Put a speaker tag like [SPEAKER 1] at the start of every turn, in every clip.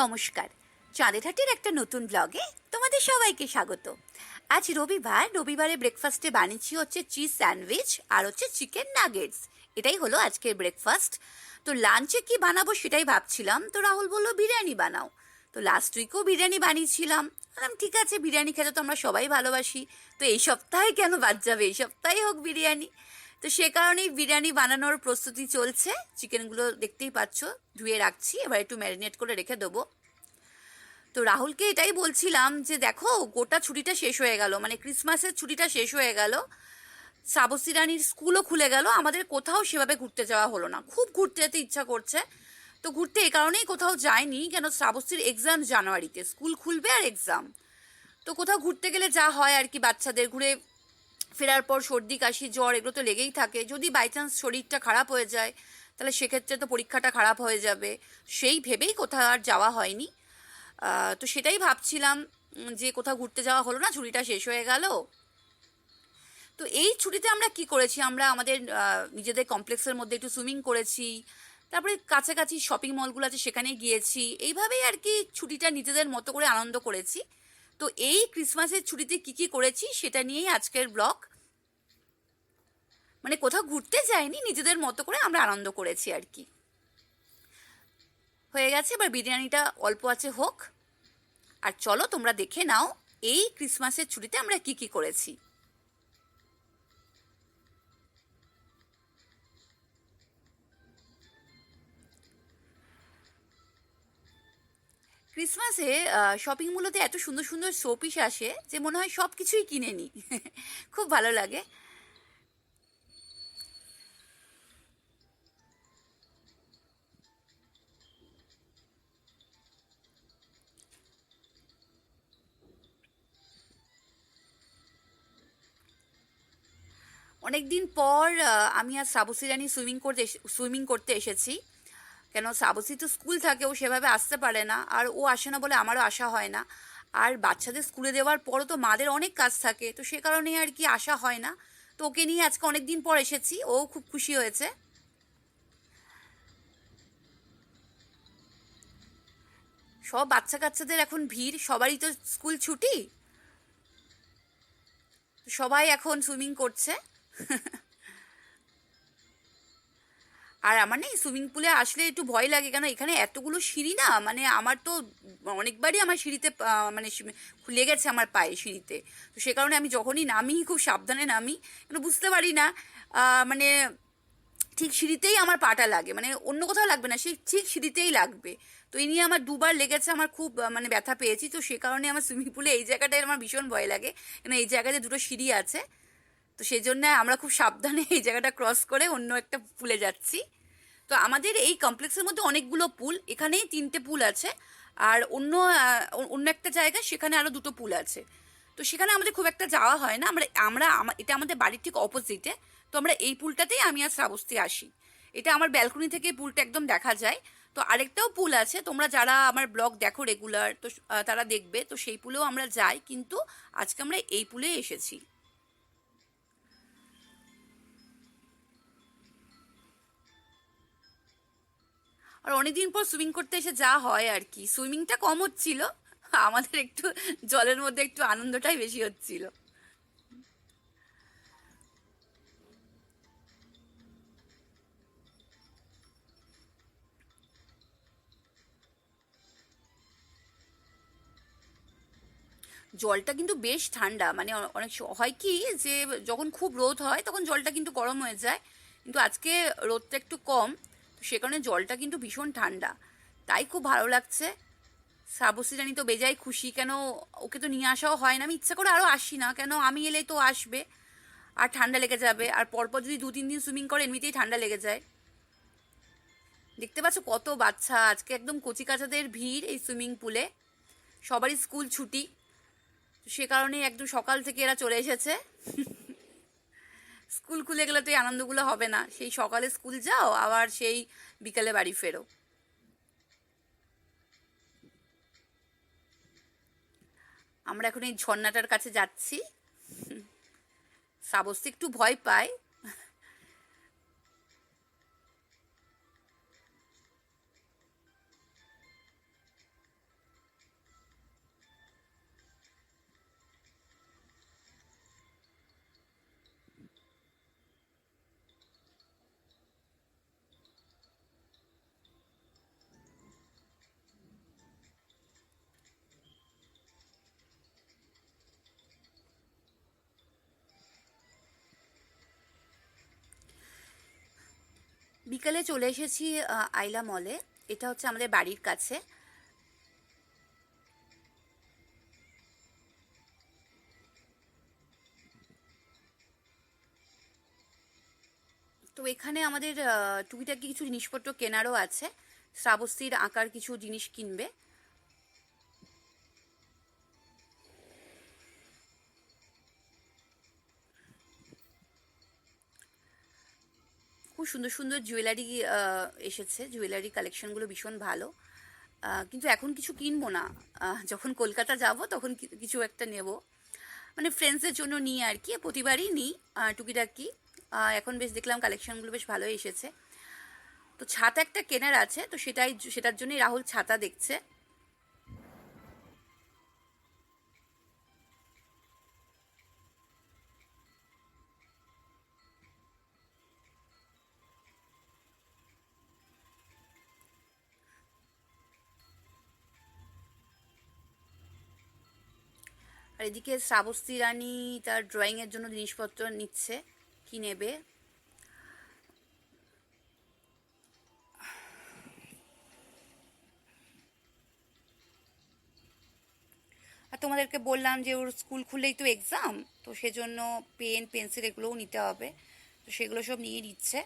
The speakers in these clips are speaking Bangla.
[SPEAKER 1] নমস্কার। চাঁদেরহাটের একটা নতুন ব্লগে তোমাদের সবাইকে স্বাগত। আজ রবিবার, রবিবারে ব্রেকফাস্টে বানিয়েছি হচ্ছে চিজ স্যান্ডউইচ আর হচ্ছে চিকেন নাগেটস এটাই হলো আজকের ব্রেকফাস্ট তো লাঞ্চে কি বানাবো সেটাই ভাবছিলাম। তো রাহুল বলল, বিরিয়ানি বানাও। তো লাস্ট উইকেও বিরিয়ানি বানিয়েছিলাম। ঠিক আছে, বিরিয়ানি খেতে তো আমরা সবাই ভালোবাসি। তো এই সপ্তাহে কেন বাদ যাবে? এই সপ্তাহে হোক বিরিয়ানি। তো সে কারণেই বিরিয়ানি বানানোর প্রস্তুতি চলছে। চিকেনগুলো দেখতেই পাচ্ছ, ধুয়ে রাখছি, এবার একটু ম্যারিনেট করে রেখে দেবো। তো রাহুলকে এটাই বলছিলাম যে, দেখো, গোটা ছুটিটা শেষ হয়ে গেল মানে ক্রিসমাসের ছুটিটা শেষ হয়ে গেল। শ্রাবস্তী রানীর স্কুলও খুলে গেল, আমাদের কোথাও সেভাবে ঘুরতে যাওয়া হলো না। খুব ঘুরতে যেতে ইচ্ছা করছে। তো ঘুরতে এই কারণেই কোথাও যায়নি, কেন শ্রাবস্তীর এক্সাম জানুয়ারিতে। স্কুল খুলবে আর এক্সাম তো কোথাও ঘুরতে গেলে যা হয় আর কি বাচ্চাদের, ঘুরে ফেরার পর সর্দি, কাশি, জ্বর এগুলো তো লেগেই থাকে। যদি বাই চান্স শরীরটা খারাপ হয়ে যায়, তাহলে সেক্ষেত্রে তো পরীক্ষাটা খারাপ হয়ে যাবে। সেই ভেবেই কোথাও আর যাওয়া হয়নি। তো সেটাই ভাবছিলাম যে কোথাও ঘুরতে যাওয়া হলো না, ছুটিটা শেষ হয়ে গেল। তো এই ছুটিতে আমরা কি করেছি? আমরা আমাদের নিজেদের কমপ্লেক্সের মধ্যে একটু সুইমিং করেছি। তারপরে কাছাকাছি শপিং মলগুলো আছে, সেখানে গিয়েছি। এইভাবেই আর কি ছুটিটা নিজেদের মতো করে আনন্দ করেছি। তো এই ক্রিসমাসের ছুটিতে কি কি করেছি সেটা নিয়েই আজকের ব্লগ। মানে কোথাও ঘুরতে যাইনি, নিজেদের মতো করে আমরা আনন্দ করেছি আর কি। হয়ে গেছে, এবার বিরিয়ানিটা অল্প আছে হোক। আর চলো তোমরা দেখে নাও, এই ক্রিসমাসের ছুটিতে আমরা কি কি করেছি। ক্রিসমাসে শপিং মূলতে এত সুন্দর সুন্দর শোপিস আসে যে মনে হয় সব কিছুই কিনে নিই খুব ভালো লাগে। অনেক দিন পর আমি আর সাবসি রানী সুইমিং করতে সুইমিং করতে এসেছি। কেন সাবসি তো স্কুল থাকে, ও সেভাবে আসতে পারে না, আর ও আসে না বলে আমারও আসা হয় না। আর বাচ্চাদের স্কুলে দেওয়ার পরও তো মাদের অনেক কাজ থাকে, তো সে কারণে আর কি আসা হয় না। তো ওকে নিয়ে আজকে অনেক দিন পর এসেছি, ও খুব খুশি হয়েছে। সব বাচ্চা কাচ্চাদের এখন ভিড়, সবারই তো স্কুল ছুটি। সবাই এখন সুইমিং করছে। আর আমার না সুইমিং পুলে আসলে একটু ভয় লাগে, কেন এখানে এতগুলো সিঁড়ি না? মানে আমার তো অনেকবারই আমার সিঁড়িতে মানে লেগেছে আমার পায়ে সিঁড়িতে। তো সে কারণে আমি যখনই নামি, খুব সাবধানে নামি কিন্তু বুঝতে পারি না মানে ঠিক সিঁড়িতেই আমার পাটা লাগে মানে অন্য কোথাও লাগবে না সেই ঠিক সিঁড়িতেই লাগবে। তো এই নিয়ে আমার দুবার লেগেছে, আমার খুব মানে ব্যথা পেয়েছি, তো সে কারণে আমার সুইমিং পুলে এই জায়গাটায় আমার ভীষণ ভয় লাগে, কেন এই জায়গাতে দুটো সিঁড়ি আছে। তো সেই জন্য আমরা খুব সাবধানে এই জায়গাটা ক্রস করে অন্য একটা পুলে যাচ্ছি। তো আমাদের এই কমপ্লেক্সের মধ্যে অনেকগুলো পুল, এখানেই তিনটে পুল আছে। আর অন্য অন্য একটা জায়গায় সেখানে আরও দুটো পুল আছে। তো সেখানে আমাদের খুব একটা যাওয়া হয় না। আমরা আমরা এটা আমাদের বাড়ির ঠিক অপোজিটে তো আমরা এই পুলটাতেই আমি আর শ্রাবস্তি আসি। এটা আমার ব্যালকনি থেকে পুলটা একদম দেখা যায়। তো আরেকটাও পুল আছে। তোমরা যারা আমার ব্লগ দেখো রেগুলার তো তারা দেখবে। তো সেই পুলেও আমরা যাই। কিন্তু আজকে আমরা এই পুলে এসেছি। আর অনেকদিন পর সুইমিং করতে এসে যা হয় আর কি। সুইমিংটা কম হচ্ছিল, আমাদের একটু জলের মধ্যে একটু আনন্দটাই বেশি হচ্ছিল। জলটা কিন্তু বেশ ঠান্ডা মানে অনেক হয় কি যে যখন খুব রোদ হয় তখন জলটা কিন্তু গরম হয়ে যায়, কিন্তু আজকে রোদটা একটু কম। সে কারণে জলটা কিন্তু ভীষণ ঠান্ডা। তাই খুব ভালো লাগছে। শ্রাবস্তী জানি তো বেজায় খুশি, কেন ওকে তো নিয়ে আসাও হয় না। আমি ইচ্ছা করে আরও আসি না, কেন আমি এলে তো আসবে। আর ঠান্ডা লেগে যাবে। আর পরপর যদি দু, তিন দিন সুইমিং করে, এমনিতেই ঠান্ডা লেগে যায়। দেখতে পাচ্ছ কত বাচ্চা। আজকে একদম কচি কাচাদের ভিড় এই সুইমিং পুলে সবারই স্কুল ছুটি। সে কারণে একদম সকাল থেকে এরা চলে এসেছে। স্কুল খুলে গেলে তো এই আনন্দগুলো হবে না। সেই সকালে স্কুল যাও, আবার সেই বিকালে বাড়ি ফেরো। আমরা এখন এই ঝর্ণাটার কাছে যাচ্ছি। সাবস্তি একটু ভয় পায়। বিকালে চলে এসেছি আইলা মলে। এটা হচ্ছে আমাদের বাড়ির কাছে। তো এখানে আমাদের টুকিটাকি কিছু জিনিসপত্র কেনারও আছে। শ্রাবস্তির আঁকার কিছু জিনিস কিনবে। খুব সুন্দর সুন্দর জুয়েলারি এসেছে। জুয়েলারি কালেকশনগুলো ভীষণ ভালো। কিন্তু এখন কিছু কিনবো না। যখন কলকাতা যাব, তখন কিছু একটা নেব। মানে ফ্রেন্ডসের জন্য নিই আর কি, প্রতিবারই নিই টুকিটাকি। এখন বেশ দেখলাম কালেকশনগুলো বেশ ভালোই এসেছে। তো ছাতা একটা কেনার আছে, তো সেটাই, সেটার জন্যই রাহুল ছাতা দেখছে। আর এদিকে শ্রাবস্তী রানী তার ড্রয়িংয়ের জন্য জিনিসপত্র নিচ্ছে, কি নেবে? আর তোমাদেরকে বললাম যে ওর স্কুল খুললেই তো এক্সাম তো সেজন্য পেন পেন্সিল এগুলোও নিতে হবে। তো সেগুলো সব নিয়ে নিচ্ছে।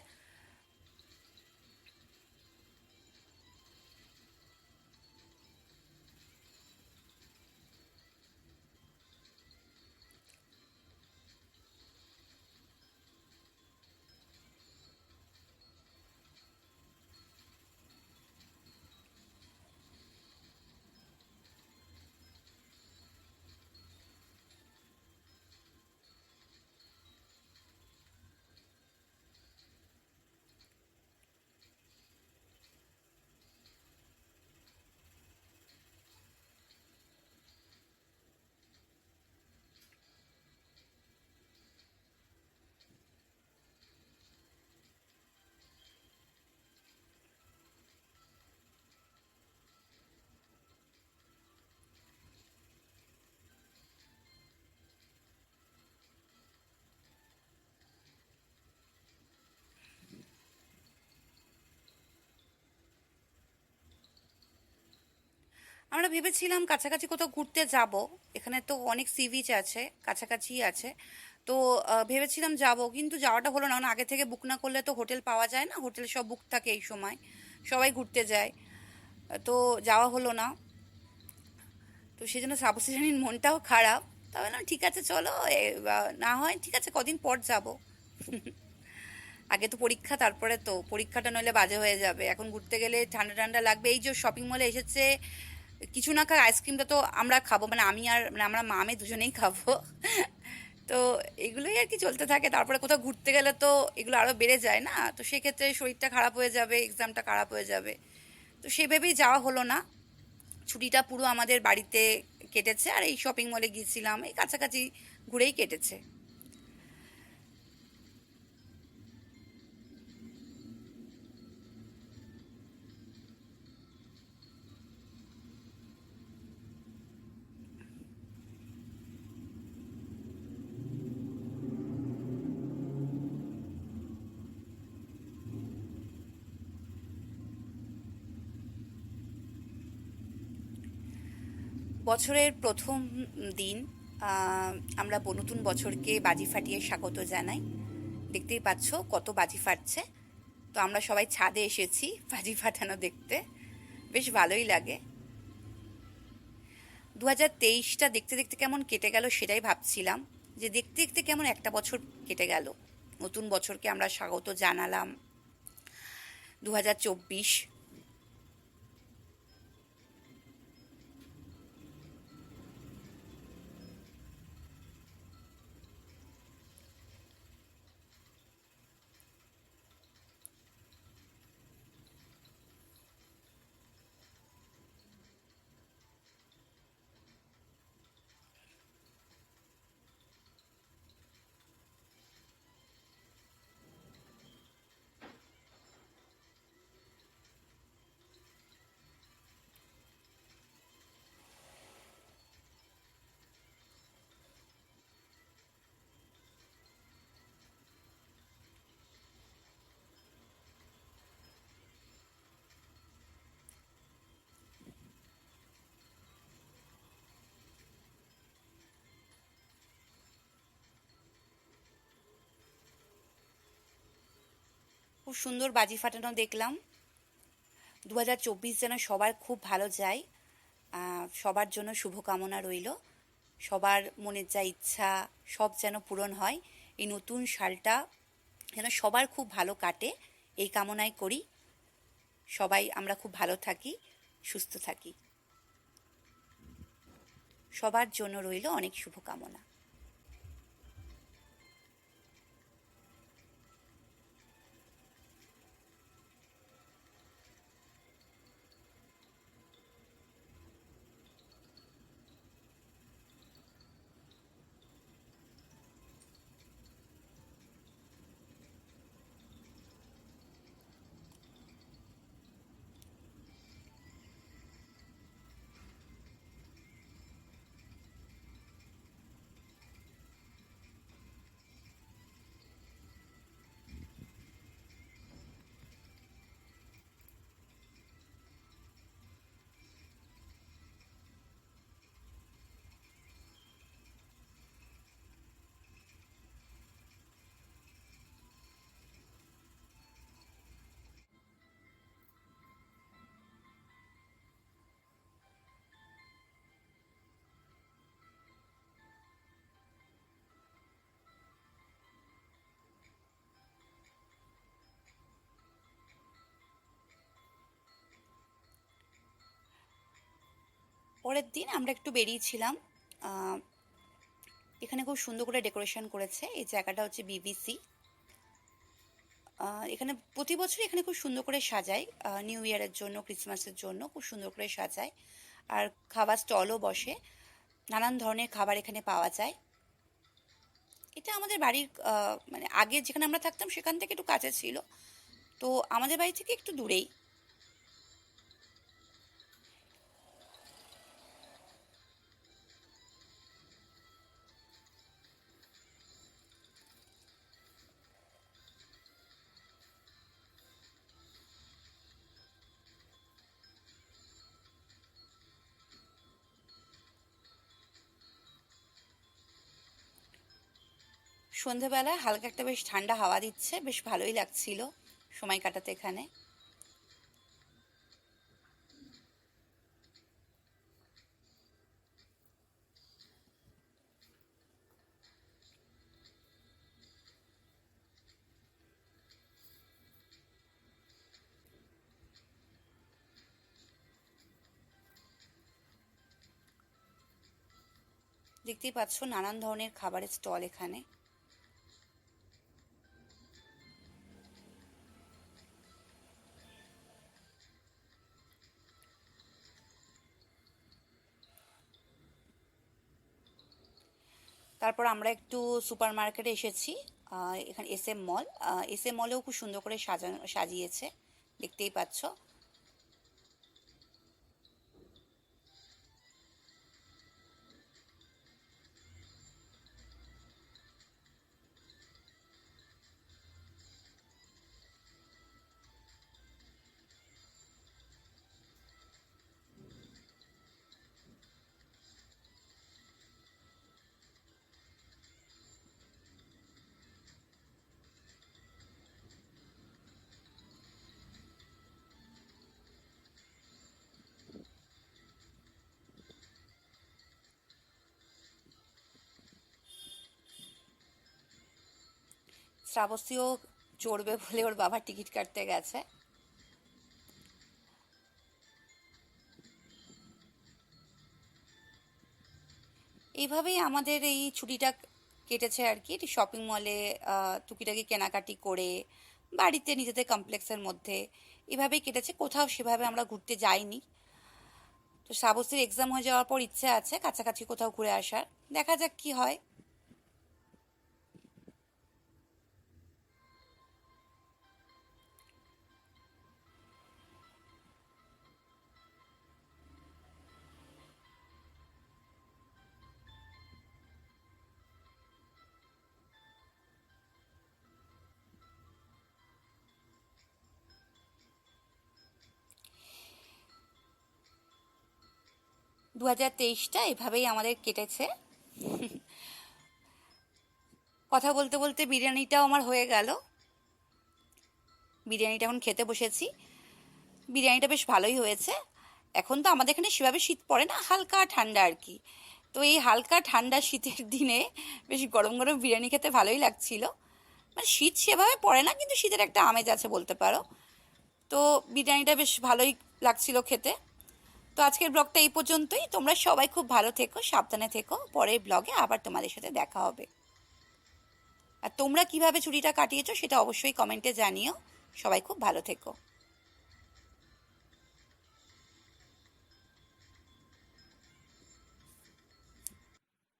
[SPEAKER 1] আমরা ভেবেছিলাম কাছাকাছি কোথাও ঘুরতে যাব। এখানে তো অনেক সি বিচ আছে, কাছাকাছি আছে। তো ভেবেছিলাম যাব, কিন্তু যাওয়াটা হলো না। আগে থেকে বুক না করলে তো হোটেল পাওয়া যায় না। হোটেল সব বুক থাকে এই সময়। সবাই ঘুরতে যায়। তো, যাওয়া হলো না। তো সেই জন্য সাবসিডানির মনটাও খারাপ। তা বললাম, ঠিক আছে, চলো। না হয়, ঠিক আছে, কদিন পর যাব। আগে তো পরীক্ষা, তারপরে তো। পরীক্ষাটা নইলে বাজে হয়ে যাবে। এখন ঘুরতে গেলে ঠান্ডা ঠান্ডা লাগবে। এই যে শপিং মলে এসেছে কিছু না খাই আইসক্রিমটা তো আমরা খাব মানে আমি আর মানে আমরা মা, আমি দুজনেই খাব। তো এগুলোই আর কি চলতে থাকে, তারপরে কোথাও ঘুরতে গেলে তো এগুলো আরও বেড়ে যায় না? তো সেক্ষেত্রে শরীরটা খারাপ হয়ে যাবে এক্সামটা খারাপ হয়ে যাবে। তো সেভাবেই যাওয়া হলো না। ছুটিটা পুরো আমাদের বাড়িতে কেটেছে, আর এই শপিং মলে গিয়েছিলাম, এই কাছাকাছি ঘুরেই কেটেছে। বছরের প্রথম দিন আমরা নতুন বছরকে বাজি ফাটিয়ে স্বাগত জানাই। দেখতেই পাচ্ছ কত বাজি ফাটছে। তো আমরা সবাই ছাদে এসেছি বাজি ফাটানো দেখতে। বেশ ভালোই লাগে। দু হাজার তেইশটা দেখতে দেখতে কেমন কেটে গেল সেটাই ভাবছিলাম যে দেখতে দেখতে কেমন একটা বছর কেটে গেল। নতুন বছরকে আমরা স্বাগত জানালাম। দু হাজার চব্বিশ খুব সুন্দর বাজি ফাটানো দেখলাম। দু হাজার চব্বিশ যেন সবার খুব ভালো যায়। সবার জন্য শুভকামনা রইল। সবার মনের যা ইচ্ছা সব যেন পূরণ হয়। এই নতুন সালটা যেন সবার খুব ভালো কাটে, এই কামনাই করি। সবাই আমরা খুব ভালো থাকি, সুস্থ থাকি। সবার জন্য রইল অনেক শুভকামনা। পরের দিন আমরা একটু বেরিয়েছিলাম এখানে খুব সুন্দর করে ডেকোরেশন করেছে, এই জায়গাটা হচ্ছে বিবিসি এখানে প্রতি বছরই এখানে খুব সুন্দর করে সাজায় নিউ ইয়ারের জন্য ক্রিসমাসের জন্য খুব সুন্দর করে সাজায়, আর খাবার স্টলও বসে, নানান ধরনের খাবার এখানে পাওয়া যায়। এটা আমাদের বাড়ির মানে আগে যেখানে আমরা থাকতাম সেখান থেকে একটু কাছে ছিল, তো আমাদের বাড়ি থেকে একটু দূরেই। সন্ধেবেলায় হালকা একটা বেশ ঠান্ডা হাওয়া দিচ্ছে, বেশ ভালোই লাগছিল সময় কাটাতে এখানে। দেখতেই পাচ্ছ নানান ধরনের খাবারের স্টল এখানে। তারপর আমরা একটু সুপার মার্কেটে এসেছি এখানে S M mall S M মলেও খুব সুন্দর করে সাজানো, সাজিয়েছে, দেখতেই পাচ্ছ। শ্রাবস্তীও চড়বে বলে ওর বাবা টিকিট কাটতে গেছে। এইভাবেই আমাদের এই ছুটিটা কেটেছে আর কি। শপিং মলে টুকিটাকি কেনাকাটি করে, বাড়িতে নিজেদের কমপ্লেক্সের মধ্যে এভাবেই কেটেছে। কোথাও সেভাবে আমরা ঘুরতে যাইনি। তো শ্রাবস্তীর এক্সাম হয়ে যাওয়ার পর ইচ্ছে আছে, কাছাকাছি কোথাও ঘুরে আসার। দেখা যাক কি হয়। দু হাজার তেইশটা এভাবেই আমাদের কেটেছে। কথা বলতে বলতে বিরিয়ানিটাও আমার হয়ে গেল। বিরিয়ানিটা এখন খেতে বসেছি। বিরিয়ানিটা বেশ ভালোই হয়েছে। এখন তো আমাদের এখানে সেভাবে শীত পড়ে না, হালকা ঠান্ডা আর কি। তো এই হালকা ঠান্ডা শীতের দিনে বেশ গরম গরম বিরিয়ানি খেতে ভালোই লাগছিল। মানে শীত সেভাবে পড়ে না, কিন্তু শীতের একটা আমেজ আছে বলতে পারো। তো বিরিয়ানিটা বেশ ভালোই লাগছিল খেতে। তো আজকের ব্লগটা এই পর্যন্তই। তোমরা সবাই খুব ভালো থেকো, সাবধানে থেকো। পরের ব্লগে আবার তোমাদের সাথে দেখা হবে। আর তোমরা কীভাবে ছুটিটা কাটিয়েছো সেটা অবশ্যই কমেন্টে জানিও। সবাই খুব ভালো থেকো।